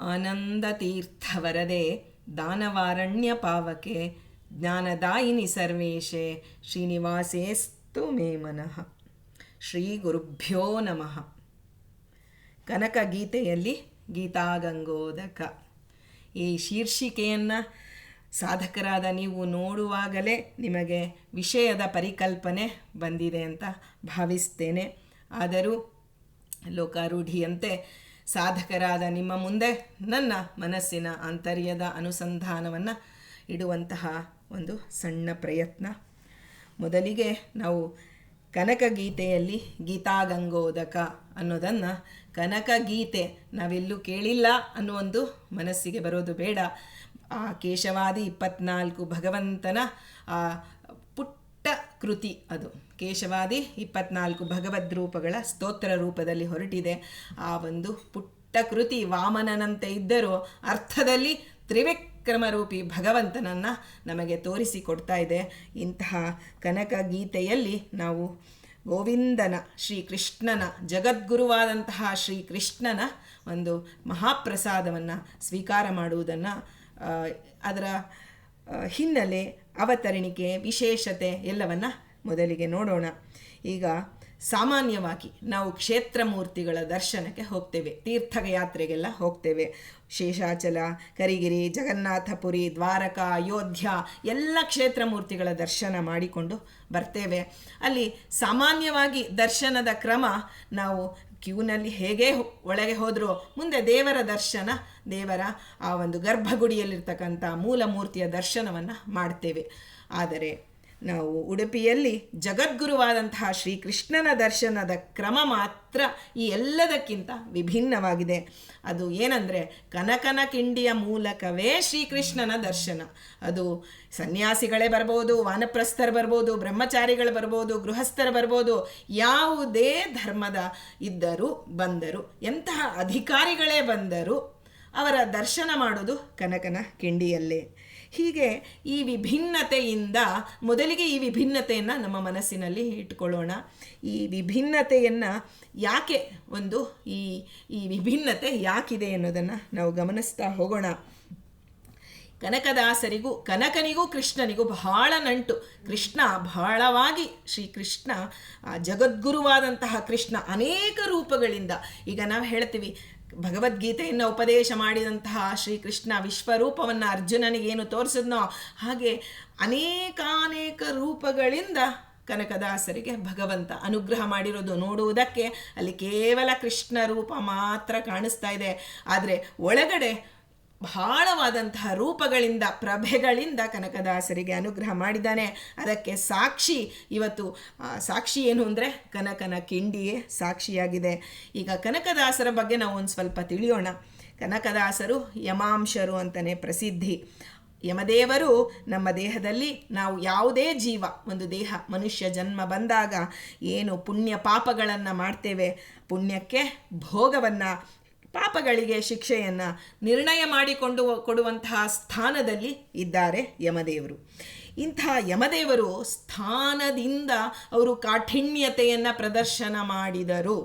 ಆನಂದತೀರ್ಥವರದೆ ದಾನವಾರಣ್ಯ ಪಾವಕೆ ಜ್ಞಾನದಾಯಿನಿ ಸರ್ವೇಶೆ, ಶ್ರೀನಿವಾಸೇಸ್ತು ಮೇ ಮನಃ. ಶ್ರೀ ಗುರುಭ್ಯೋ ನಮಃ. ಕನಕ ಗೀತೆಯಲ್ಲಿ ಗೀತಾಗಂಗೋದಕ. ಈ ಶೀರ್ಷಿಕೆಯನ್ನು ಸಾಧಕರಾದ ನೀವು ನೋಡುವಾಗಲೇ ನಿಮಗೆ ವಿಷಯದ ಪರಿಕಲ್ಪನೆ ಬಂದಿದೆ ಅಂತ ಭಾವಿಸ್ತೇನೆ. ಆದರೂ ಲೋಕಾರೂಢಿಯಂತೆ ಸಾಧಕರಾದ ನಿಮ್ಮ ಮುಂದೆ ನನ್ನ ಮನಸ್ಸಿನ ಆಂತರ್ಯದ ಅನುಸಂಧಾನವನ್ನು ಇಡುವಂತಹ ಒಂದು ಸಣ್ಣ ಪ್ರಯತ್ನ. ಮೊದಲಿಗೆ ನಾವು ಕನಕ ಗೀತೆಯಲ್ಲಿ ಗೀತಾಗಂಗೋದಕ ಅನ್ನೋದನ್ನು ಕನಕ ಗೀತೆ ನಾವೆಲ್ಲೂ ಕೇಳಿಲ್ಲ ಅನ್ನೋ ಒಂದು ಮನಸ್ಸಿಗೆ ಬರೋದು ಬೇಡ. ಆ ಕೇಶವಾದಿ ಇಪ್ಪತ್ನಾಲ್ಕು ಭಗವಂತನ ಆ ಕೃತಿ ಅದು. ಕೇಶವಾದಿ ಇಪ್ಪತ್ನಾಲ್ಕು ಭಗವದ್ ರೂಪಗಳ ಸ್ತೋತ್ರ ರೂಪದಲ್ಲಿ ಹೊರಟಿದೆ. ಆ ಒಂದು ಪುಟ್ಟ ಕೃತಿ ವಾಮನನಂತೆ ಇದ್ದರೂ ಅರ್ಥದಲ್ಲಿ ತ್ರಿವಿಕ್ರಮರೂಪಿ ಭಗವಂತನನ್ನು ನಮಗೆ ತೋರಿಸಿಕೊಡ್ತಾ ಇದೆ. ಇಂತಹ ಕನಕ ಗೀತೆಯಲ್ಲಿ ನಾವು ಗೋವಿಂದನ, ಶ್ರೀಕೃಷ್ಣನ, ಜಗದ್ಗುರುವಾದಂತಹ ಶ್ರೀಕೃಷ್ಣನ ಒಂದು ಮಹಾಪ್ರಸಾದವನ್ನು ಸ್ವೀಕಾರ ಮಾಡುವುದನ್ನು ಅದರ ಹಿನ್ನೆಲೆ ಅವತರಣಿಕೆ, ವಿಶೇಷತೆ ಎಲ್ಲವನ್ನು ಮೊದಲಿಗೆ ನೋಡೋಣ. ಈಗ ಸಾಮಾನ್ಯವಾಗಿ ನಾವು ಕ್ಷೇತ್ರ ಮೂರ್ತಿಗಳ ದರ್ಶನಕ್ಕೆ ಹೋಗ್ತೇವೆ, ತೀರ್ಥಯಾತ್ರೆಗೆಲ್ಲ ಹೋಗ್ತೇವೆ. ಶೇಷಾಚಲ, ಕರಿಗಿರಿ, ಜಗನ್ನಾಥಪುರಿ, ದ್ವಾರಕ, ಅಯೋಧ್ಯ ಎಲ್ಲ ಕ್ಷೇತ್ರ ಮೂರ್ತಿಗಳ ದರ್ಶನ ಮಾಡಿಕೊಂಡು ಬರ್ತೇವೆ. ಅಲ್ಲಿ ಸಾಮಾನ್ಯವಾಗಿ ದರ್ಶನದ ಕ್ರಮ ನಾವು ಕ್ಯೂನಲ್ಲಿ ಹೇಗೆ ಒಳಗೆ ಹೋದರೂ, ಮುಂದೆ ದೇವರ ದರ್ಶನ, ದೇವರ ಆ ಒಂದು ಗರ್ಭಗುಡಿಯಲ್ಲಿರ್ತಕ್ಕಂಥ ಮೂಲ ಮೂರ್ತಿಯ ದರ್ಶನವನ್ನು ಮಾಡ್ತೇವೆ. ಆದರೆ ನಾವು ಉಡುಪಿಯಲ್ಲಿ ಜಗದ್ಗುರುವಾದಂತಹ ಶ್ರೀಕೃಷ್ಣನ ದರ್ಶನದ ಕ್ರಮ ಮಾತ್ರ ಈ ಎಲ್ಲದಕ್ಕಿಂತ ವಿಭಿನ್ನವಾಗಿದೆ. ಅದು ಏನಂದರೆ ಕನಕನ ಕಿಂಡಿಯ ಮೂಲಕವೇ ಶ್ರೀಕೃಷ್ಣನ ದರ್ಶನ. ಅದು ಸನ್ಯಾಸಿಗಳೇ ಬರ್ಬೋದು, ವಾನಪ್ರಸ್ಥರು ಬರ್ಬೋದು, ಬ್ರಹ್ಮಚಾರಿಗಳು ಬರ್ಬೋದು, ಗೃಹಸ್ಥರು ಬರ್ಬೋದು, ಯಾವುದೇ ಧರ್ಮದ ಇದ್ದರೂ ಬಂದರು, ಎಂತಹ ಅಧಿಕಾರಿಗಳೇ ಬಂದರು ಅವರ ದರ್ಶನ ಮಾಡೋದು ಕನಕನ ಕಿಂಡಿಯಲ್ಲೇ. ಹೀಗೆ ಈ ವಿಭಿನ್ನತೆಯಿಂದ ಮೊದಲಿಗೆ ಈ ವಿಭಿನ್ನತೆಯನ್ನು ನಮ್ಮ ಮನಸ್ಸಿನಲ್ಲಿ ಇಟ್ಕೊಳ್ಳೋಣ ಈ ವಿಭಿನ್ನತೆಯನ್ನು ಯಾಕೆ ಒಂದು ಈ ಈ ವಿಭಿನ್ನತೆ ಯಾಕಿದೆ ಅನ್ನೋದನ್ನು ನಾವು ಗಮನಿಸ್ತಾ ಹೋಗೋಣ. ಕನಕದಾಸರಿಗೂ, ಕನಕನಿಗೂ ಕೃಷ್ಣನಿಗೂ ಬಹಳ ನಂಟು. ಕೃಷ್ಣ ಬಹಳವಾಗಿ ಶ್ರೀಕೃಷ್ಣ ಜಗದ್ಗುರುವಾದಂತಹ ಕೃಷ್ಣ ಅನೇಕ ರೂಪಗಳಿಂದ. ಈಗ ನಾವು ಹೇಳ್ತೀವಿ ಭಗವದ್ಗೀತೆಯನ್ನು ಉಪದೇಶ ಮಾಡಿದಂತಹ ಶ್ರೀಕೃಷ್ಣ ವಿಶ್ವರೂಪವನ್ನು ಅರ್ಜುನನಿಗೇನು ತೋರಿಸಿದ್ನೋ ಹಾಗೆ ಅನೇಕಾನೇಕ ರೂಪಗಳಿಂದ ಕನಕದಾಸರಿಗೆ ಭಗವಂತ ಅನುಗ್ರಹ ಮಾಡಿರೋದು ನೋಡುವುದಕ್ಕೆ ಅಲ್ಲಿ ಕೇವಲ ಕೃಷ್ಣ ರೂಪ ಮಾತ್ರ ಕಾಣಿಸ್ತಾ ಇದೆ. ಆದರೆ ಒಳಗಡೆ ಬಹಳವಾದಂತಹ ರೂಪಗಳಿಂದ, ಪ್ರಭೆಗಳಿಂದ ಕನಕದಾಸರಿಗೆ ಅನುಗ್ರಹ ಮಾಡಿದ್ದಾನೆ. ಅದಕ್ಕೆ ಸಾಕ್ಷಿ ಇವತ್ತು ಸಾಕ್ಷಿ ಏನು ಅಂದರೆ ಕನಕನ ಕಿಂಡಿಯೇ ಸಾಕ್ಷಿಯಾಗಿದೆ. ಈಗ ಕನಕದಾಸರ ಬಗ್ಗೆ ನಾವು ಒಂದು ಸ್ವಲ್ಪ ತಿಳಿಯೋಣ. ಕನಕದಾಸರು ಯಮಾಂಶರು ಅಂತಲೇ ಪ್ರಸಿದ್ಧಿ. ಯಮದೇವರು ನಮ್ಮ ದೇಹದಲ್ಲಿ ನಾವು ಯಾವುದೇ ಜೀವ, ಒಂದು ದೇಹ, ಮನುಷ್ಯ, ಜನ್ಮ ಬಂದಾಗ ಏನು ಪುಣ್ಯ ಪಾಪಗಳನ್ನು ಮಾಡ್ತೇವೆ. ಪುಣ್ಯಕ್ಕೆ ಭೋಗವನ್ನು ಪಾಪಗಳಿಗೆ ಶಿಕ್ಷೆಯನ್ನು ನಿರ್ಣಯ ಮಾಡಿಕೊಂಡು ಕೊಡುವಂತಹ ಸ್ಥಾನದಲ್ಲಿ ಇದ್ದಾರೆ ಯಮದೇವರು. ಇಂತಹ ಯಮದೇವರು ಸ್ಥಾನದಿಂದ ಅವರು ಕಾಠಿಣ್ಯತೆಯನ್ನು ಪ್ರದರ್ಶನ ಮಾಡಿದರು.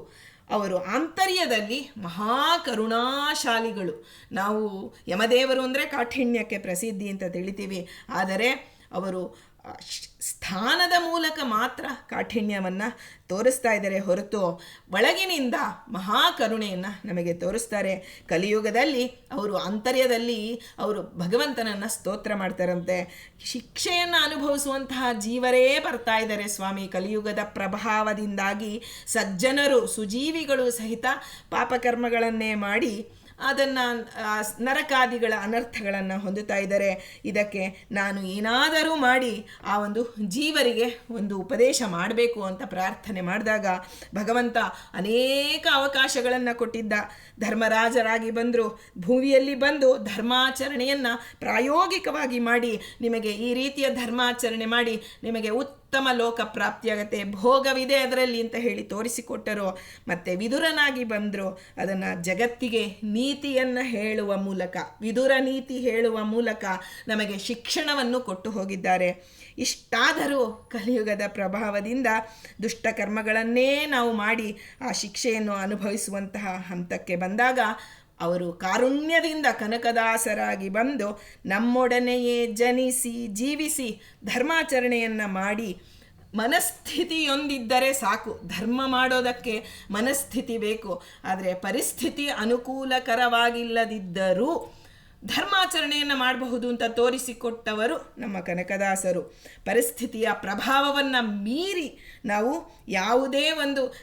ಅವರು ಆಂತರ್ಯದಲ್ಲಿ ಮಹಾಕರುಣಾಶಾಲಿಗಳು. ನಾವು ಯಮದೇವರು ಅಂದರೆ ಕಾಠಿಣ್ಯಕ್ಕೆ ಪ್ರಸಿದ್ಧಿ ಅಂತ ತಿಳಿತೀವಿ. ಆದರೆ ಅವರು ಸ್ಥಾನದ ಮೂಲಕ ಮಾತ್ರ ಕಾಠಿಣ್ಯವನ್ನು ತೋರಿಸ್ತಾ ಇದ್ದಾರೆ ಹೊರತು ಒಳಗಿನಿಂದ ಮಹಾಕರುಣೆಯನ್ನು ನಮಗೆ ತೋರಿಸ್ತಾರೆ. ಕಲಿಯುಗದಲ್ಲಿ ಅವರು ಆಂತರ್ಯದಲ್ಲಿ ಅವರು ಭಗವಂತನನ್ನು ಸ್ತೋತ್ರ ಮಾಡ್ತಾರಂತೆ. ಶಿಕ್ಷೆಯನ್ನು ಅನುಭವಿಸುವಂತಹ ಜೀವರೇ ಬರ್ತಾ ಇದ್ದಾರೆ ಸ್ವಾಮಿ. ಕಲಿಯುಗದ ಪ್ರಭಾವದಿಂದಾಗಿ ಸಜ್ಜನರು, ಸುಜೀವಿಗಳು ಸಹಿತ ಪಾಪಕರ್ಮಗಳನ್ನೇ ಮಾಡಿ ಅದನ್ನು ನರಕಾದಿಗಳ ಅನರ್ಥಗಳನ್ನು ಹೊಂದುತ್ತಾ ಇದ್ದಾರೆ. ಇದಕ್ಕೆ ನಾನು ಏನಾದರೂ ಮಾಡಿ ಆ ಒಂದು ಜೀವರಿಗೆ ಒಂದು ಉಪದೇಶ ಮಾಡಬೇಕು ಅಂತ ಪ್ರಾರ್ಥನೆ ಮಾಡಿದಾಗ ಭಗವಂತ ಅನೇಕ ಅವಕಾಶಗಳನ್ನು ಕೊಟ್ಟಿದ್ದ. ಧರ್ಮರಾಜರಾಗಿ ಬಂದರು, ಭೂಮಿಯಲ್ಲಿ ಬಂದು ಧರ್ಮಾಚರಣೆಯನ್ನು ಪ್ರಾಯೋಗಿಕವಾಗಿ ಮಾಡಿ, ನಿಮಗೆ ಈ ರೀತಿಯ ಧರ್ಮಾಚರಣೆ ಮಾಡಿ, ನಿಮಗೆ ಉತ್ತಮ ಲೋಕ ಪ್ರಾಪ್ತಿಯಾಗತ್ತೆ, ಭೋಗವಿದೆ ಅದರಲ್ಲಿ ಅಂತ ಹೇಳಿ ತೋರಿಸಿಕೊಟ್ಟರು, ಮತ್ತೆ ವಿದುರನಾಗಿ ಬಂದರು, ಅದನ್ನು ಜಗತ್ತಿಗೆ ನೀತಿಯನ್ನು ಹೇಳುವ ಮೂಲಕ, ವಿದುರ ನೀತಿ ಹೇಳುವ ಮೂಲಕ ನಮಗೆ ಶಿಕ್ಷಣವನ್ನು ಕೊಟ್ಟು ಹೋಗಿದ್ದಾರೆ. ಇಷ್ಟಾದರೂ ಕಲಿಯುಗದ ಪ್ರಭಾವದಿಂದ ದುಷ್ಟಕರ್ಮಗಳನ್ನೇ ನಾವು ಮಾಡಿ ಆ ಶಿಕ್ಷೆಯನ್ನು ಅನುಭವಿಸುವಂತಹ ಹಂತಕ್ಕೆ ಬಂದಾಗ ಅವರು ಕಾರುಣ್ಯದಿಂದ ಕನಕದಾಸರಾಗಿ ಬಂದು ನಮ್ಮೊಡನೆಯೇ ಜನಿಸಿ, ಜೀವಿಸಿ ಧರ್ಮಾಚರಣೆಯನ್ನು ಮಾಡಿ ಮನಸ್ಥಿತಿಯೊಂದಿದ್ದರೆ ಸಾಕು. ಧರ್ಮ ಮಾಡೋದಕ್ಕೆ ಮನಸ್ಥಿತಿ ಬೇಕು. ಆದರೆ ಪರಿಸ್ಥಿತಿ ಅನುಕೂಲಕರವಾಗಿಲ್ಲದಿದ್ದರೂ ಧರ್ಮಾಚರಣೆಯನ್ನು ಮಾಡಬಹುದು ಅಂತ ತೋರಿಸಿಕೊಟ್ಟವರು ನಮ್ಮ ಕನಕದಾಸರು. ಪರಿಸ್ಥಿತಿಯ ಪ್ರಭಾವವನ್ನು ಮೀರಿ ನಾವು ಯಾವುದೇ ಒಂದು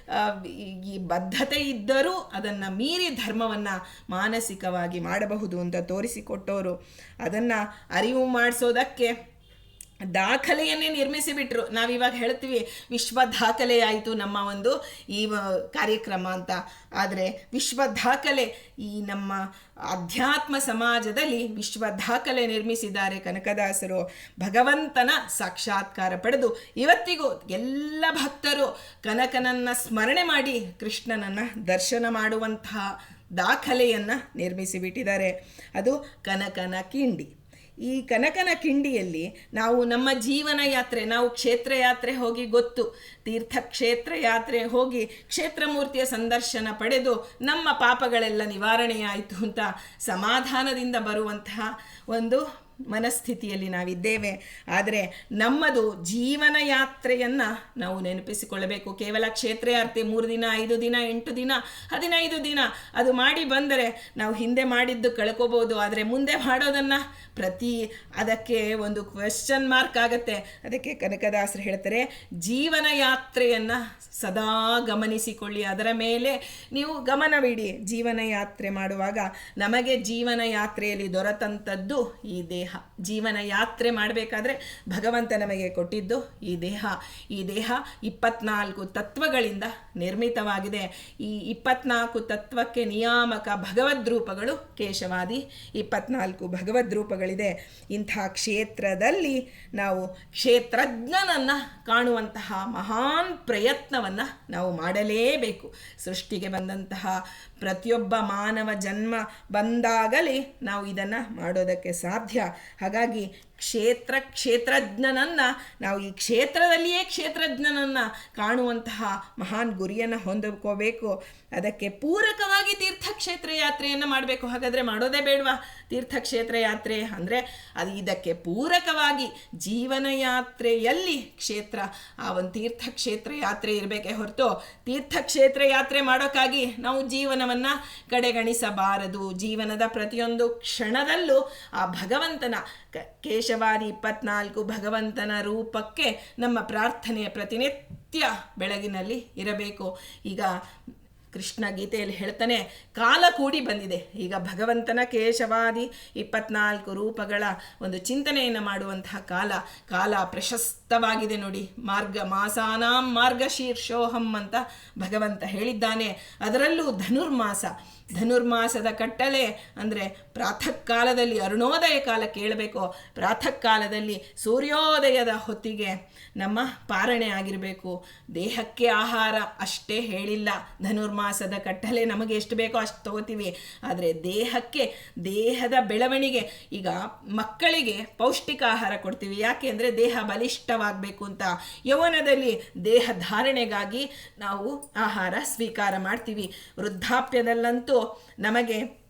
ಈ- ಬದ್ಧತೆ ಇದ್ದರೂ ಅದನ್ನು ಮೀರಿ ಧರ್ಮವನ್ನು ಮಾನಸಿಕವಾಗಿ ಮಾಡಬಹುದು ಅಂತ ತೋರಿಸಿಕೊಟ್ಟವರು ಅದನ್ನು ಅರಿವು ಮಾಡಿಸೋದಕ್ಕೆ ದಾಖಲೆಯನ್ನೇ ನಿರ್ಮಿಸಿಬಿಟ್ರು. ನಾವಿವಾಗ ಹೇಳ್ತೀವಿ, ವಿಶ್ವ ದಾಖಲೆಯಾಯಿತು ನಮ್ಮ ಒಂದು ಈ ಕಾರ್ಯಕ್ರಮ ಅಂತ. ಆದರೆ ವಿಶ್ವ ದಾಖಲೆ ಈ ನಮ್ಮ ಅಧ್ಯಾತ್ಮ ಸಮಾಜದಲ್ಲಿ ವಿಶ್ವ ದಾಖಲೆ ನಿರ್ಮಿಸಿದ್ದಾರೆ ಕನಕದಾಸರು. ಭಗವಂತನ ಸಾಕ್ಷಾತ್ಕಾರ ಪಡೆದು ಇವತ್ತಿಗೂ ಎಲ್ಲ ಭಕ್ತರು ಕನಕನನ್ನು ಸ್ಮರಣೆ ಮಾಡಿ ಕೃಷ್ಣನನ್ನು ದರ್ಶನ ಮಾಡುವಂತಹ ದಾಖಲೆಯನ್ನು ನಿರ್ಮಿಸಿಬಿಟ್ಟಿದ್ದಾರೆ. ಅದು ಕನಕನ ಕಿಂಡಿ. ಈ ಕನಕನ ಕಿಂಡಿಯಲ್ಲಿ ನಾವು ನಮ್ಮ ಜೀವನ ಯಾತ್ರೆ, ನಾವು ಕ್ಷೇತ್ರ ಯಾತ್ರೆ ಹೋಗಿ ಗೊತ್ತು. ತೀರ್ಥಕ್ಷೇತ್ರ ಯಾತ್ರೆ ಹೋಗಿ ಕ್ಷೇತ್ರಮೂರ್ತಿಯ ಸಂದರ್ಶನ ಪಡೆದು ನಮ್ಮ ಪಾಪಗಳೆಲ್ಲ ನಿವಾರಣೆಯಾಯಿತು ಅಂತ ಸಮಾಧಾನದಿಂದ ಬರುವಂತಹ ಒಂದು ಮನಸ್ಥಿತಿಯಲ್ಲಿ ನಾವಿದ್ದೇವೆ. ಆದರೆ ನಮ್ಮದು ಜೀವನ ಯಾತ್ರೆಯನ್ನು ನಾವು ನೆನಪಿಸಿಕೊಳ್ಳಬೇಕು. ಕೇವಲ ಕ್ಷೇತ್ರ ಯಾತ್ರೆ ಮೂರು ದಿನ, ಐದು ದಿನ, ಎಂಟು ದಿನ, ಹದಿನೈದು ದಿನ ಅದು ಮಾಡಿ ಬಂದರೆ ನಾವು ಹಿಂದೆ ಮಾಡಿದ್ದು ಕಳ್ಕೋಬೋದು. ಆದರೆ ಮುಂದೆ ಮಾಡೋದನ್ನು ಪ್ರತಿ ಅದಕ್ಕೆ ಒಂದು ಕ್ವೆಶ್ಚನ್ ಮಾರ್ಕ್ ಆಗುತ್ತೆ. ಅದಕ್ಕೆ ಕನಕದಾಸರು ಹೇಳ್ತಾರೆ, ಜೀವನ ಯಾತ್ರೆಯನ್ನು ಸದಾ ಗಮನಿಸಿಕೊಳ್ಳಿ. ಅದರ ಮೇಲೆ ನೀವು ಗಮನವಿಡಿ ಜೀವನ ಯಾತ್ರೆ ಮಾಡುವಾಗ. ನಮಗೆ ಜೀವನ ಯಾತ್ರೆಯಲ್ಲಿ ದೊರೆತಂಥದ್ದು ಈ ದೇಹ. ಜೀವನ ಯಾತ್ರೆ ಮಾಡಬೇಕಾದ್ರೆ ಭಗವಂತ ನಮಗೆ ಕೊಟ್ಟಿದ್ದು ಈ ದೇಹ. ಈ ದೇಹ ಇಪ್ಪತ್ನಾಲ್ಕು ತತ್ವಗಳಿಂದ ನಿರ್ಮಿತವಾಗಿದೆ. ಈ ಇಪ್ಪತ್ನಾಲ್ಕು ತತ್ವಕ್ಕೆ ನಿಯಾಮಕ ಭಗವದ್ರೂಪಗಳು ಕೇಶವಾದಿ ಇಪ್ಪತ್ನಾಲ್ಕು ಭಗವದ್ರೂಪಗಳಿದೆ. ಇಂಥ ಕ್ಷೇತ್ರದಲ್ಲಿ ನಾವು ಕ್ಷೇತ್ರಜ್ಞನನ್ನು ಕಾಣುವಂತಹ ಮಹಾನ್ ಪ್ರಯತ್ನವನ್ನು ನಾವು ಮಾಡಲೇಬೇಕು. ಸೃಷ್ಟಿಗೆ ಬಂದಂತಹ ಪ್ರತಿಯೊಬ್ಬ ಮಾನವ ಜನ್ಮ ಬಂದಾಗಲಿ ನಾವು ಇದನ್ನು ಮಾಡೋದಕ್ಕೆ ಸಾಧ್ಯ. ಹಾಗಾಗಿ ಕ್ಷೇತ್ರ ಕ್ಷೇತ್ರಜ್ಞನನ್ನು, ನಾವು ಈ ಕ್ಷೇತ್ರದಲ್ಲಿಯೇ ಕ್ಷೇತ್ರಜ್ಞನನ್ನು ಕಾಣುವಂತಹ ಮಹಾನ್ ಗುರಿಯನ್ನು ಹೊಂದಿಕೋಬೇಕು. ಅದಕ್ಕೆ ಪೂರಕವಾಗಿ ತೀರ್ಥಕ್ಷೇತ್ರ ಯಾತ್ರೆಯನ್ನು ಮಾಡಬೇಕು. ಹಾಗಾದರೆ ಮಾಡೋದೇ ಬೇಡವಾ? ತೀರ್ಥಕ್ಷೇತ್ರ ಯಾತ್ರೆ ಅಂದರೆ ಅದು ಇದಕ್ಕೆ ಪೂರಕವಾಗಿ ಜೀವನ ಯಾತ್ರೆಯಲ್ಲಿ ಕ್ಷೇತ್ರ, ಆ ಒಂದು ತೀರ್ಥಕ್ಷೇತ್ರ ಯಾತ್ರೆ ಇರಬೇಕೇ ಹೊರತು ತೀರ್ಥಕ್ಷೇತ್ರ ಯಾತ್ರೆ ಮಾಡೋಕ್ಕಾಗಿ ನಾವು ಜೀವನವನ್ನು ಕಡೆಗಣಿಸಬಾರದು. ಜೀವನದ ಪ್ರತಿಯೊಂದು ಕ್ಷಣದಲ್ಲೂ ಆ ಭಗವಂತನ ಕ ಕೇಶವಾದಿ ಇಪ್ಪತ್ನಾಲ್ಕು ಭಗವಂತನ ರೂಪಕ್ಕೆ ನಮ್ಮ ಪ್ರಾರ್ಥನೆಯ ಪ್ರತಿನಿತ್ಯ ಬೆಳಗಿನಲ್ಲಿ ಇರಬೇಕು. ಈಗ ಕೃಷ್ಣ ಗೀತೆಯಲ್ಲಿ ಹೇಳ್ತಾನೆ, ಕಾಲ ಕೂಡಿ ಬಂದಿದೆ. ಈಗ ಭಗವಂತನ ಕೇಶವಾದಿ ಇಪ್ಪತ್ನಾಲ್ಕು ರೂಪಗಳ ಒಂದು ಚಿಂತನೆಯನ್ನು ಮಾಡುವಂತಹ ಕಾಲ ಕಾಲ ಪ್ರಶಸ್ತವಾಗಿದೆ ನೋಡಿ. ಮಾರ್ಗ ಮಾಸಾನಾಂ ಮಾರ್ಗಶೀರ್ಷೋಹಂ ಅಂತ ಭಗವಂತ ಹೇಳಿದ್ದಾನೆ. ಅದರಲ್ಲೂ ಧನುರ್ಮಾಸ. ಧನುರ್ಮಾಸದ ಕಟ್ಟಲೆ ಅಂದರೆ ಪ್ರಾತಃ ಕಾಲದಲ್ಲಿ ಅರುಣೋದಯ ಕಾಲ ಕೇಳಬೇಕು ಪ್ರಾತಃ ಕಾಲದಲ್ಲಿ ಸೂರ್ಯೋದಯದ ಹೊತ್ತಿಗೆ ನಮ್ಮ ಪಾರಣೆ ಆಗಿರಬೇಕು. ದೇಹಕ್ಕೆ ಆಹಾರ ಅಷ್ಟೇ ಹೇಳಿಲ್ಲ. ಧನುರ್ಮಾಸದ ಕಟ್ಟಲೆ ನಮಗೆ ಎಷ್ಟು ಬೇಕೋ ಅಷ್ಟು ತಗೋತೀವಿ. ಆದರೆ ದೇಹಕ್ಕೆ, ದೇಹದ ಬೆಳವಣಿಗೆ, ಈಗ ಮಕ್ಕಳಿಗೆ ಪೌಷ್ಟಿಕ ಆಹಾರ ಕೊಡ್ತೀವಿ. ಯಾಕೆ ಅಂದರೆ ದೇಹ ಬಲಿಷ್ಠವಾಗಬೇಕು ಅಂತ. ಯೌವನದಲ್ಲಿ ದೇಹ ಧಾರಣೆಗಾಗಿ ನಾವು ಆಹಾರ ಸ್ವೀಕಾರ ಮಾಡ್ತೀವಿ. ವೃದ್ಧಾಪ್ಯದಲ್ಲಂತೂ ನಮಗೆ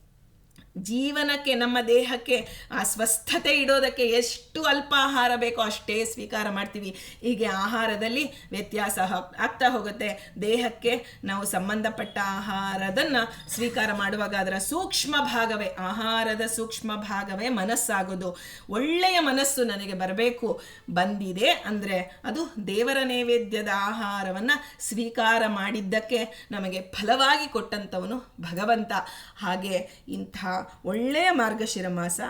ಜೀವನಕ್ಕೆ, ನಮ್ಮ ದೇಹಕ್ಕೆ ಆ ಸ್ವಸ್ಥತೆ ಇಡೋದಕ್ಕೆ ಎಷ್ಟು ಅಲ್ಪ ಆಹಾರ ಬೇಕೋ ಅಷ್ಟೇ ಸ್ವೀಕಾರ ಮಾಡ್ತೀವಿ. ಹೀಗೆ ಆಹಾರದಲ್ಲಿ ವ್ಯತ್ಯಾಸ ಆಗ್ತಾ ಹೋಗುತ್ತೆ. ದೇಹಕ್ಕೆ ನಾವು ಸಂಬಂಧಪಟ್ಟ ಆಹಾರದನ್ನು ಸ್ವೀಕಾರ ಮಾಡುವಾಗ ಅದರ ಸೂಕ್ಷ್ಮ ಭಾಗವೇ, ಆಹಾರದ ಸೂಕ್ಷ್ಮ ಭಾಗವೇ ಮನಸ್ಸಾಗೋದು. ಒಳ್ಳೆಯ ಮನಸ್ಸು ನನಗೆ ಬರಬೇಕು, ಬಂದಿದೆ ಅಂದರೆ ಅದು ದೇವರ ನೈವೇದ್ಯದ ಆಹಾರವನ್ನು ಸ್ವೀಕಾರ ಮಾಡಿದ್ದಕ್ಕೆ ನಮಗೆ ಫಲವಾಗಿ ಕೊಟ್ಟಂಥವನು ಭಗವಂತ. ಹಾಗೆ ಇಂಥ ಒಳ್ಳೆಯ ಮಾರ್ಗಶಿರ ಮಾಸ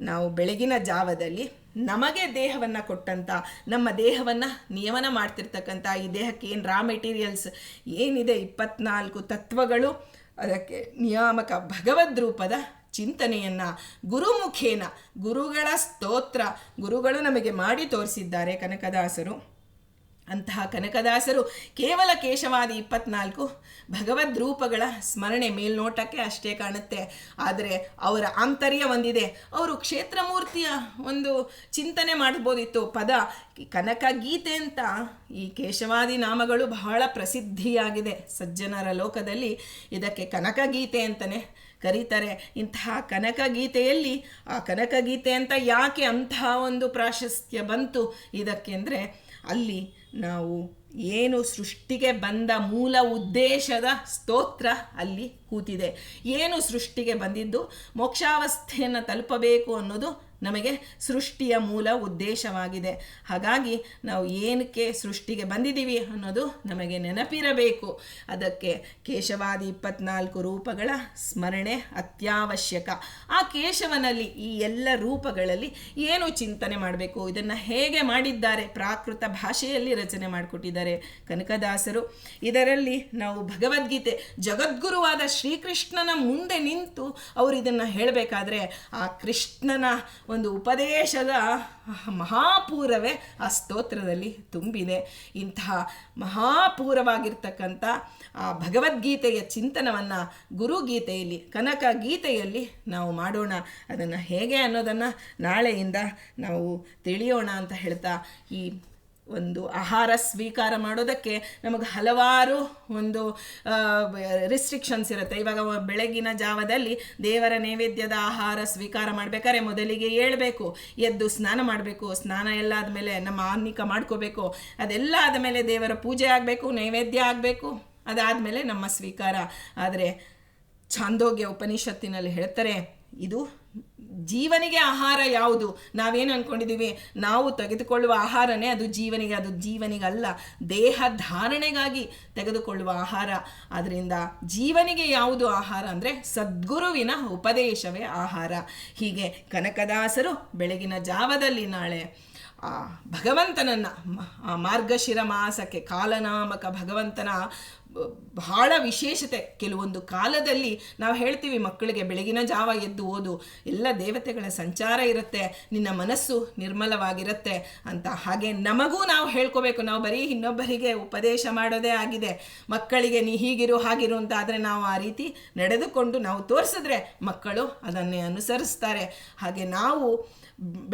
ನಾವು ಬೆಳಗಿನ ಜಾವದಲ್ಲಿ ನಮಗೆ ದೇಹವನ್ನು ಕೊಟ್ಟಂಥ ನಮ್ಮ ದೇಹವನ್ನು ನಿಯಮನ ಮಾಡ್ತಿರ್ತಕ್ಕಂಥ ಈ ದೇಹಕ್ಕೆ ಏನು ರಾ ಮೆಟೀರಿಯಲ್ಸ್ ಏನಿದೆ ಇಪ್ಪತ್ನಾಲ್ಕು ತತ್ವಗಳು, ಅದಕ್ಕೆ ನಿಯಾಮಕ ಭಗವದ್ ರೂಪದ ಚಿಂತನೆಯನ್ನು, ಗುರುಮುಖೇನ, ಗುರುಗಳ ಸ್ತೋತ್ರ, ಗುರುಗಳು ನಮಗೆ ಮಾಡಿ ತೋರಿಸಿದ್ದಾರೆ ಕನಕದಾಸರು. ಅಂತಹ ಕನಕದಾಸರು ಕೇವಲ ಕೇಶವಾದಿ ಇಪ್ಪತ್ನಾಲ್ಕು ಭಗವದ್ ರೂಪಗಳ ಸ್ಮರಣೆ ಮೇಲ್ನೋಟಕ್ಕೆ ಅಷ್ಟೇ ಕಾಣುತ್ತೆ. ಆದರೆ ಅವರ ಆಂತರ್ಯ ಒಂದಿದೆ. ಅವರು ಕ್ಷೇತ್ರಮೂರ್ತಿಯ ಒಂದು ಚಿಂತನೆ ಮಾಡ್ಬೋದಿತ್ತು ಪದ ಕನಕ ಗೀತೆ ಅಂತ. ಈ ಕೇಶವಾದಿ ನಾಮಗಳು ಬಹಳ ಪ್ರಸಿದ್ಧಿಯಾಗಿದೆ. ಸಜ್ಜನರ ಲೋಕದಲ್ಲಿ ಇದಕ್ಕೆ ಕನಕ ಗೀತೆ ಅಂತಲೇ ಕರೀತಾರೆ. ಇಂತಹ ಕನಕ ಗೀತೆಯಲ್ಲಿ ಆ ಕನಕ ಗೀತೆ ಅಂತ ಯಾಕೆ ಅಂತಹ ಒಂದು ಪ್ರಾಶಸ್ತ್ಯ ಬಂತು? ಇದಕ್ಕೆ ಅಂದರೆ ಅಲ್ಲಿ ನಾವು ಏನು ಸೃಷ್ಟಿಗೆ ಬಂದ ಮೂಲ ಉದ್ದೇಶದ ಸ್ತೋತ್ರ ಅಲ್ಲಿ ಕೂತಿದೆ. ಏನು ಸೃಷ್ಟಿಗೆ ಬಂದಿದ್ದು? ಮೋಕ್ಷಾವಸ್ಥೆಯನ್ನು ತಲುಪಬೇಕು ಅನ್ನೋದು ನಮಗೆ ಸೃಷ್ಟಿಯ ಮೂಲ ಉದ್ದೇಶವಾಗಿದೆ. ಹಾಗಾಗಿ ನಾವು ಏನಕ್ಕೆ ಸೃಷ್ಟಿಗೆ ಬಂದಿದ್ದೀವಿ ಅನ್ನೋದು ನಮಗೆ ನೆನಪಿರಬೇಕು. ಅದಕ್ಕೆ ಕೇಶವಾದಿ ಇಪ್ಪತ್ನಾಲ್ಕು ರೂಪಗಳ ಸ್ಮರಣೆ ಅತ್ಯವಶ್ಯಕ. ಆ ಕೇಶವನಲ್ಲಿ ಈ ಎಲ್ಲ ರೂಪಗಳಲ್ಲಿ ಏನು ಚಿಂತನೆ ಮಾಡಬೇಕು? ಇದನ್ನು ಹೇಗೆ ಮಾಡಿದ್ದಾರೆ? ಪ್ರಾಕೃತ ಭಾಷೆಯಲ್ಲಿ ರಚನೆ ಮಾಡಿಕೊಟ್ಟಿದ್ದಾರೆ ಕನಕದಾಸರು. ಇದರಲ್ಲಿ ನಾವು ಭಗವದ್ಗೀತೆ, ಜಗದ್ಗುರುವಾದ ಶ್ರೀಕೃಷ್ಣನ ಮುಂದೆ ನಿಂತು ಅವರು ಇದನ್ನು ಹೇಳಬೇಕಾದ್ರೆ ಆ ಕೃಷ್ಣನ ಒಂದು ಉಪದೇಶದ ಮಹಾಪೂರವೇ ಆ ಸ್ತೋತ್ರದಲ್ಲಿ ತುಂಬಿದೆ. ಇಂತಹ ಮಹಾಪೂರವಾಗಿರ್ತಕ್ಕಂಥ ಆ ಭಗವದ್ಗೀತೆಯ ಚಿಂತನವನ್ನು ಗುರುಗೀತೆಯಲ್ಲಿ, ಕನಕ ಗೀತೆಯಲ್ಲಿ ನಾವು ಮಾಡೋಣ. ಅದನ್ನು ಹೇಗೆ ಅನ್ನೋದನ್ನು ನಾಳೆಯಿಂದ ನಾವು ತಿಳಿಯೋಣ ಅಂತ ಹೇಳ್ತಾ ಈ ಒಂದು ಆಹಾರ ಸ್ವೀಕಾರ ಮಾಡೋದಕ್ಕೆ ನಮಗೆ ಹಲವಾರು ಒಂದು ರಿಸ್ಟ್ರಿಕ್ಷನ್ಸ್ ಇರುತ್ತೆ. ಇವಾಗ ಬೆಳಗಿನ ಜಾವದಲ್ಲಿ ದೇವರ ನೈವೇದ್ಯದ ಆಹಾರ ಸ್ವೀಕಾರ ಮಾಡಬೇಕಾದ್ರೆ ಮೊದಲಿಗೆ ಏಳಬೇಕು, ಎದ್ದು ಸ್ನಾನ ಮಾಡಬೇಕು, ಸ್ನಾನ ಎಲ್ಲ ಆದಮೇಲೆ ನಮ್ಮ ಆನ್ನಿಕ ಮಾಡ್ಕೋಬೇಕು, ಅದೆಲ್ಲ ಆದಮೇಲೆ ದೇವರ ಪೂಜೆ ಆಗಬೇಕು, ನೈವೇದ್ಯ ಆಗಬೇಕು, ಅದಾದಮೇಲೆ ನಮ್ಮ ಸ್ವೀಕಾರ. ಆದರೆ ಛಾಂದೋಗ್ಯ ಉಪನಿಷತ್ತಿನಲ್ಲಿ ಹೇಳ್ತಾರೆ, ಇದು ಜೀವನಿಗೆ ಆಹಾರ ಯಾವುದು? ನಾವೇನು ಅಂದ್ಕೊಂಡಿದ್ದೀವಿ ನಾವು ತೆಗೆದುಕೊಳ್ಳುವ ಆಹಾರನೇ ಅದು ಜೀವನಿಗೆ, ಅದು ಜೀವನಿಗಲ್ಲ. ದೇಹ ಧಾರಣೆಗಾಗಿ ತೆಗೆದುಕೊಳ್ಳುವ ಆಹಾರ. ಅದರಿಂದ ಜೀವನಿಗೆ ಯಾವುದು ಆಹಾರ ಅಂದರೆ ಸದ್ಗುರುವಿನ ಉಪದೇಶವೇ ಆಹಾರ. ಹೀಗೆ ಕನಕದಾಸರು ಬೆಳಗಿನ ಜಾವದಲ್ಲಿ ನಾಳೆ ಭಗವಂತನನ್ನು ಮಾರ್ಗಶಿರ ಮಾಸಕ್ಕೆ ಕಾಲನಾಮಕ ಭಗವಂತನ ಬಹಳ ವಿಶೇಷತೆ. ಕೆಲವೊಂದು ಕಾಲದಲ್ಲಿ ನಾವು ಹೇಳ್ತೀವಿ, ಮಕ್ಕಳಿಗೆ ಬೆಳಗಿನ ಜಾವ ಎದ್ದು ಓದು, ಎಲ್ಲ ದೇವತೆಗಳ ಸಂಚಾರ ಇರುತ್ತೆ, ನಿನ್ನ ಮನಸ್ಸು ನಿರ್ಮಲವಾಗಿರುತ್ತೆ ಅಂತ. ಹಾಗೆ ನಮಗೂ ನಾವು ಹೇಳ್ಕೋಬೇಕು, ನಾವು ಬರೀ ಇನ್ನೊಬ್ಬರಿಗೆ ಉಪದೇಶ ಮಾಡೋದೇ ಆಗಿದೆ. ಮಕ್ಕಳಿಗೆ ನೀ ಹೀಗಿರು, ಹಾಗಿರು ಅಂತ ಆದರೆ ನಾವು ಆ ರೀತಿ ನಡೆದುಕೊಂಡು ನಾವು ತೋರಿಸಿದ್ರೆ ಮಕ್ಕಳು ಅದನ್ನೇ ಅನುಸರಿಸ್ತಾರೆ. ಹಾಗೆ ನಾವು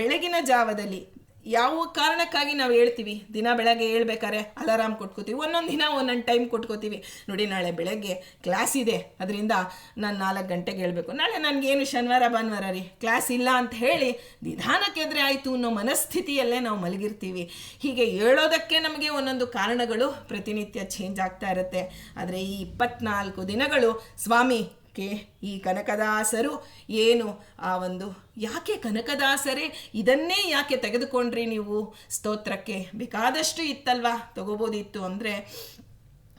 ಬೆಳಗಿನ ಜಾವದಲ್ಲಿ ಯಾವ ಕಾರಣಕ್ಕಾಗಿ ನಾವು ಹೇಳ್ತೀವಿ? ದಿನ ಬೆಳಗ್ಗೆ ಹೇಳ್ಬೇಕಾರೆ ಅಲಾರಾಮ್ ಕೊಟ್ಕೋತೀವಿ. ಒಂದೊಂದು ದಿನ, ಒಂದೊಂದು ಟೈಮ್ ಕೊಟ್ಕೋತೀವಿ. ನೋಡಿ, ನಾಳೆ ಬೆಳಗ್ಗೆ ಕ್ಲಾಸ್ ಇದೆ. ಅದರಿಂದ ನಾನು ನಾಲ್ಕು ಗಂಟೆಗೆ ಹೇಳಬೇಕು. ನಾಳೆ ನನಗೇನು ಶನಿವಾರ, ಭಾನುವಾರ ರೀ? ಕ್ಲಾಸ್ ಇಲ್ಲ ಅಂತ ಹೇಳಿ ನಿಧಾನಕ್ಕೆದ್ರೆ ಆಯಿತು ಅನ್ನೋ ಮನಸ್ಥಿತಿಯಲ್ಲೇ ನಾವು ಮಲಗಿರ್ತೀವಿ. ಹೀಗೆ ಹೇಳೋದಕ್ಕೆ ನಮಗೆ ಒಂದೊಂದು ಕಾರಣಗಳು ಪ್ರತಿನಿತ್ಯ ಚೇಂಜ್ ಆಗ್ತಾ ಇರುತ್ತೆ. ಆದರೆ ಈ ಇಪ್ಪತ್ನಾಲ್ಕು ದಿನಗಳು ಸ್ವಾಮಿ ಕೆ ಈ ಕನಕದಾಸರು ಏನು ಆ ಒಂದು ಯಾಕೆ ಕನಕದಾಸರೇ? ಇದನ್ನೇ ಯಾಕೆ ತೆಗೆದುಕೊಂಡ್ರಿ ನೀವು? ಸ್ತೋತ್ರಕ್ಕೆ ಬೇಕಾದಷ್ಟು ಇತ್ತಲ್ವಾ? ತಗೋಬೋದಿತ್ತು ಅಂದರೆ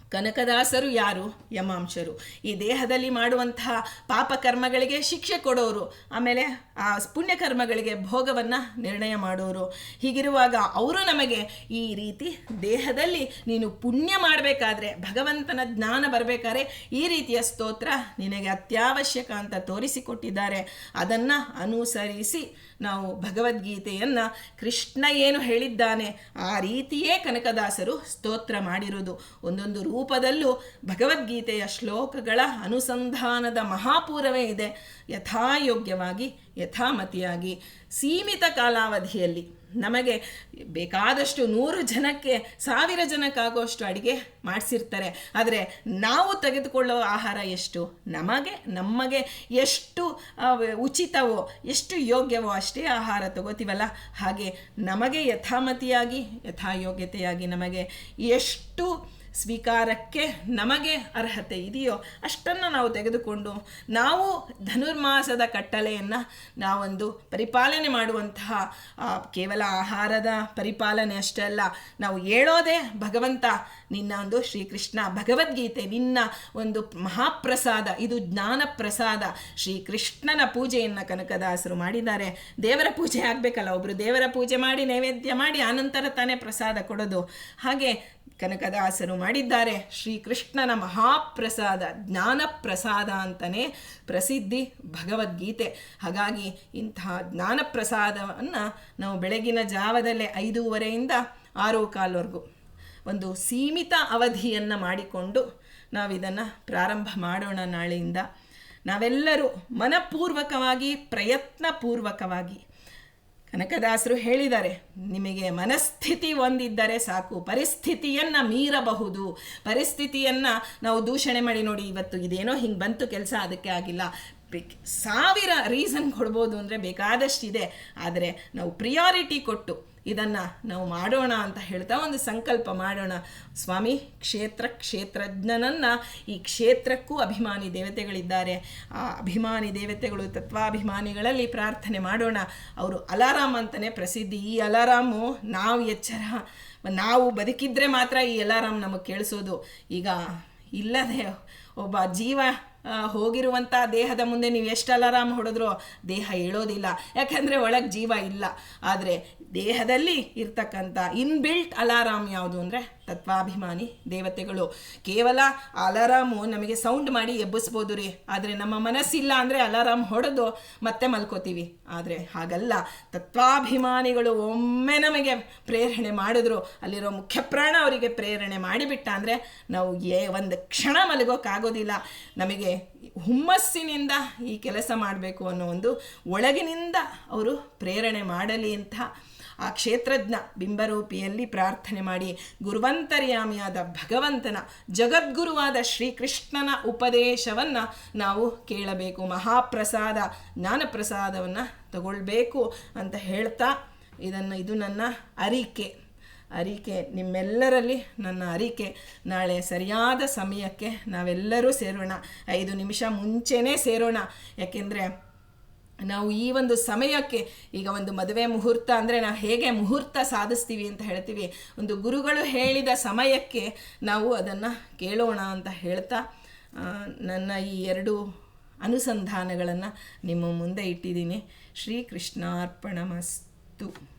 ಕನಕದಾಸರು ಯಾರು? ಯಮಾಂಶರು. ಈ ದೇಹದಲ್ಲಿ ಮಾಡುವಂತಹ ಪಾಪಕರ್ಮಗಳಿಗೆ ಶಿಕ್ಷೆ ಕೊಡೋರು. ಆಮೇಲೆ ಆ ಪುಣ್ಯಕರ್ಮಗಳಿಗೆ ಭೋಗವನ್ನು ನಿರ್ಣಯ ಮಾಡೋರು. ಹೀಗಿರುವಾಗ ಅವರು ನಮಗೆ ಈ ರೀತಿ ದೇಹದಲ್ಲಿ ನೀನು ಪುಣ್ಯ ಮಾಡಬೇಕಾದ್ರೆ, ಭಗವಂತನ ಜ್ಞಾನ ಬರಬೇಕಾದ್ರೆ ಈ ರೀತಿಯ ಸ್ತೋತ್ರ ನಿನಗೆ ಅತ್ಯವಶ್ಯಕ ಅಂತ ತೋರಿಸಿಕೊಟ್ಟಿದ್ದಾರೆ. ಅದನ್ನು ಅನುಸರಿಸಿ ನಾವು ಭಗವದ್ಗೀತೆಯನ್ನು ಕೃಷ್ಣ ಏನು ಹೇಳಿದ್ದಾನೆ, ಆ ರೀತಿಯೇ ಕನಕದಾಸರು ಸ್ತೋತ್ರ ಮಾಡಿರುವುದು. ಒಂದೊಂದು ರೂಪದಲ್ಲೂ ಭಗವದ್ಗೀತೆಯ ಶ್ಲೋಕಗಳ ಅನುಸಂಧಾನದ ಮಹಾಪೂರವೇ ಇದೆ. ಯಥಾಯೋಗ್ಯವಾಗಿ ಯಥಾಮತಿಯಾಗಿ ಸೀಮಿತ ಕಾಲಾವಧಿಯಲ್ಲಿ ನಮಗೆ ಬೇಕಾದಷ್ಟು ನೂರು ಜನಕ್ಕೆ, ಸಾವಿರ ಜನಕ್ಕಾಗುವಷ್ಟು ಅಡುಗೆ ಮಾಡಿಸಿರ್ತಾರೆ. ಆದರೆ ನಾವು ತೆಗೆದುಕೊಳ್ಳೋ ಆಹಾರ ಎಷ್ಟು? ನಮಗೆ ನಮಗೆ ಎಷ್ಟು ಉಚಿತವೋ, ಎಷ್ಟು ಯೋಗ್ಯವೋ ಅಷ್ಟೇ ಆಹಾರ ತಗೋತೀವಲ್ಲ? ಹಾಗೆ ನಮಗೆ ಯಥಾಮತಿಯಾಗಿ, ಯಥಾಯೋಗ್ಯತೆಯಾಗಿ ನಮಗೆ ಎಷ್ಟು ಸ್ವೀಕಾರಕ್ಕೆ ನಮಗೆ ಅರ್ಹತೆ ಇದೆಯೋ ಅಷ್ಟನ್ನು ನಾವು ತೆಗೆದುಕೊಂಡು ನಾವು ಧನುರ್ಮಾಸದ ಕಟ್ಟಳೆಯನ್ನು ನಾವೊಂದು ಪರಿಪಾಲನೆ ಮಾಡುವಂತಹ ಕೇವಲ ಆಹಾರದ ಪರಿಪಾಲನೆ ಅಷ್ಟೇ ಅಲ್ಲ, ನಾವು ಹೇಳೋದೇ ಭಗವಂತ, ನಿನ್ನ ಒಂದು ಶ್ರೀಕೃಷ್ಣ ಭಗವದ್ಗೀತೆ, ನಿನ್ನ ಒಂದು ಮಹಾಪ್ರಸಾದ, ಇದು ಜ್ಞಾನ ಪ್ರಸಾದ ಶ್ರೀಕೃಷ್ಣನ ಪೂಜೆಯನ್ನು ಕನಕದಾಸರು ಮಾಡಿದ್ದಾರೆ. ದೇವರ ಪೂಜೆ ಆಗಬೇಕಲ್ಲ ಒಬ್ಬರು ದೇವರ ಪೂಜೆ ಮಾಡಿ ನೈವೇದ್ಯ ಮಾಡಿ ಆನಂತರ ತಾನೇ ಪ್ರಸಾದ ಕೊಡೋದು. ಹಾಗೆ ಕನಕದಾಸರು ಮಾಡಿದ್ದಾರೆ. ಶ್ರೀಕೃಷ್ಣನ ಮಹಾಪ್ರಸಾದ ಜ್ಞಾನ ಪ್ರಸಾದ ಅಂತಲೇ ಪ್ರಸಿದ್ಧಿ ಭಗವದ್ಗೀತೆ. ಹಾಗಾಗಿ ಇಂತಹ ಜ್ಞಾನ ಪ್ರಸಾದವನ್ನು ನಾವು ಬೆಳಗಿನ ಜಾವದಲ್ಲೇ ಐದೂವರೆಯಿಂದ ಆರು ಕಾಲ್ವರೆಗೂ ಒಂದು ಸೀಮಿತ ಅವಧಿಯನ್ನು ಮಾಡಿಕೊಂಡು ನಾವು ಇದನ್ನು ಪ್ರಾರಂಭ ಮಾಡೋಣ ನಾಳೆಯಿಂದ. ನಾವೆಲ್ಲರೂ ಮನಪೂರ್ವಕವಾಗಿ, ಪ್ರಯತ್ನಪೂರ್ವಕವಾಗಿ ಕನಕದಾಸರು ಹೇಳಿದ್ದಾರೆ, ನಿಮಗೆ ಮನಸ್ಥಿತಿ ಒಂದಿದ್ದರೆ ಸಾಕು, ಪರಿಸ್ಥಿತಿಯನ್ನು ಮೀರಬಹುದು. ಪರಿಸ್ಥಿತಿಯನ್ನು ನಾವು ದೂಷಣೆ ಮಾಡಿ ನೋಡಿ, ಇವತ್ತು ಇದೇನೋ ಹಿಂಗೆ ಬಂತು ಕೆಲಸ, ಅದಕ್ಕೆ ಆಗಿಲ್ಲ. ಸಾವಿರ ರೀಸನ್ ಕೊಡ್ಬೋದು ಅಂದರೆ ಬೇಕಾದಷ್ಟಿದೆ. ಆದರೆ ನಾವು ಪ್ರಿಯಾರಿಟಿ ಕೊಟ್ಟು ಇದನ್ನು ನಾವು ಮಾಡೋಣ ಅಂತ ಹೇಳ್ತಾ ಒಂದು ಸಂಕಲ್ಪ ಮಾಡೋಣ. ಸ್ವಾಮಿ, ಕ್ಷೇತ್ರ, ಕ್ಷೇತ್ರಜ್ಞನನ್ನು ಈ ಕ್ಷೇತ್ರಕ್ಕೂ ಅಭಿಮಾನಿ ದೇವತೆಗಳಿದ್ದಾರೆ. ಆ ಅಭಿಮಾನಿ ದೇವತೆಗಳು, ತತ್ವಾಭಿಮಾನಿಗಳಲ್ಲಿ ಪ್ರಾರ್ಥನೆ ಮಾಡೋಣ. ಅವರು ಅಲಾರಾಮ್ ಅಂತಲೇ ಪ್ರಸಿದ್ಧಿ. ಈ ಅಲಾರಾಮು ನಾವು ಎಚ್ಚರ. ನಾವು ಬದುಕಿದ್ರೆ ಮಾತ್ರ ಈ ಅಲಾರಾಮ್ ನಮಗೆ ಕೇಳಿಸೋದು. ಈಗ ಇಲ್ಲದೆ ಒಬ್ಬ ಜೀವ ಹೋಗಿರುವಂಥ ದೇಹದ ಮುಂದೆ ನೀವು ಎಷ್ಟು ಅಲಾರಾಮ್ ಹೊಡೆದ್ರೂ ದೇಹ ಹೇಳೋದಿಲ್ಲ ಯಾಕಂದರೆ ಒಳಗೆ ಜೀವ ಇಲ್ಲ. ಆದರೆ ದೇಹದಲ್ಲಿ ಇರ್ತಕ್ಕಂಥ ಇನ್ಬಿಲ್ಟ್ ಅಲಾರಾಮ್ ಯಾವುದು ಅಂದರೆ ತತ್ವಾಭಿಮಾನಿ, ದೇವತೆಗಳು. ಕೇವಲ ಅಲಾರಾಮು ನಮಗೆ ಸೌಂಡ್ ಮಾಡಿ ಎಬ್ಬಿಸ್ಬೋದು ರೀ. ಆದರೆ ನಮ್ಮ ಮನಸ್ಸಿಲ್ಲ ಅಂದರೆ ಅಲಾರಾಮ್ ಹೊಡೆದು ಮತ್ತೆ ಮಲ್ಕೋತೀವಿ. ಆದರೆ ಹಾಗಲ್ಲ. ತತ್ವಾಭಿಮಾನಿಗಳು ಒಮ್ಮೆ ನಮಗೆ ಪ್ರೇರಣೆ ಮಾಡಿದ್ರು, ಅಲ್ಲಿರೋ ಮುಖ್ಯಪ್ರಾಣ ಅವರಿಗೆ ಪ್ರೇರಣೆ ಮಾಡಿಬಿಟ್ಟ ಅಂದರೆ ನಾವು ಏ, ಒಂದು ಕ್ಷಣ ಮಲಗೋಕ್ಕಾಗೋದಿಲ್ಲ ನಮಗೆ ಹುಮ್ಮಸ್ಸಿನಿಂದ ಈ ಕೆಲಸ ಮಾಡಬೇಕು ಅನ್ನೋ ಒಂದು ಒಳಗಿನಿಂದ ಅವರು ಪ್ರೇರಣೆ ಮಾಡಲಿ ಅಂತ ಆ ಕ್ಷೇತ್ರಜ್ಞ ಬಿಂಬರೂಪಿಯಲ್ಲಿ ಪ್ರಾರ್ಥನೆ ಮಾಡಿ ಗುರುವಂತರ್ಯಾಮಿಯಾದ ಭಗವಂತನ ಜಗದ್ಗುರುವಾದ ಶ್ರೀಕೃಷ್ಣನ ಉಪದೇಶವನ್ನು ನಾವು ಕೇಳಬೇಕು, ಮಹಾಪ್ರಸಾದ, ಜ್ಞಾನಪ್ರಸಾದವನ್ನು ತಗೊಳ್ಬೇಕು ಅಂತ ಹೇಳ್ತಾ ಇದನ್ನು ಇದು ನನ್ನ ಅರಿಕೆ. ಅರಿಕೆ, ನಿಮ್ಮೆಲ್ಲರಲ್ಲಿ ನನ್ನ ಅರಿಕೆ. ನಾಳೆ ಸರಿಯಾದ ಸಮಯಕ್ಕೆ ನಾವೆಲ್ಲರೂ ಸೇರೋಣ. ಐದು ನಿಮಿಷ ಮುಂಚೆನೇ ಸೇರೋಣ. ಯಾಕೆಂದರೆ ನಾವು ಈ ಒಂದು ಸಮಯಕ್ಕೆ ಈಗ ಒಂದು ಮದುವೆ ಮುಹೂರ್ತ ಅಂದರೆ ನಾವು ಹೇಗೆ ಮುಹೂರ್ತ ಸಾಧಿಸ್ತೀವಿ ಅಂತ ಹೇಳ್ತೀವಿ. ಒಂದು ಗುರುಗಳು ಹೇಳಿದ ಸಮಯಕ್ಕೆ ನಾವು ಅದನ್ನು ಕೇಳೋಣ ಅಂತ ಹೇಳ್ತಾ ನನ್ನ ಈ ಎರಡು ಅನುಸಂಧಾನಗಳನ್ನು ನಿಮ್ಮ ಮುಂದೆ ಇಟ್ಟಿದ್ದೀನಿ. ಶ್ರೀಕೃಷ್ಣಾರ್ಪಣಮಸ್ತು.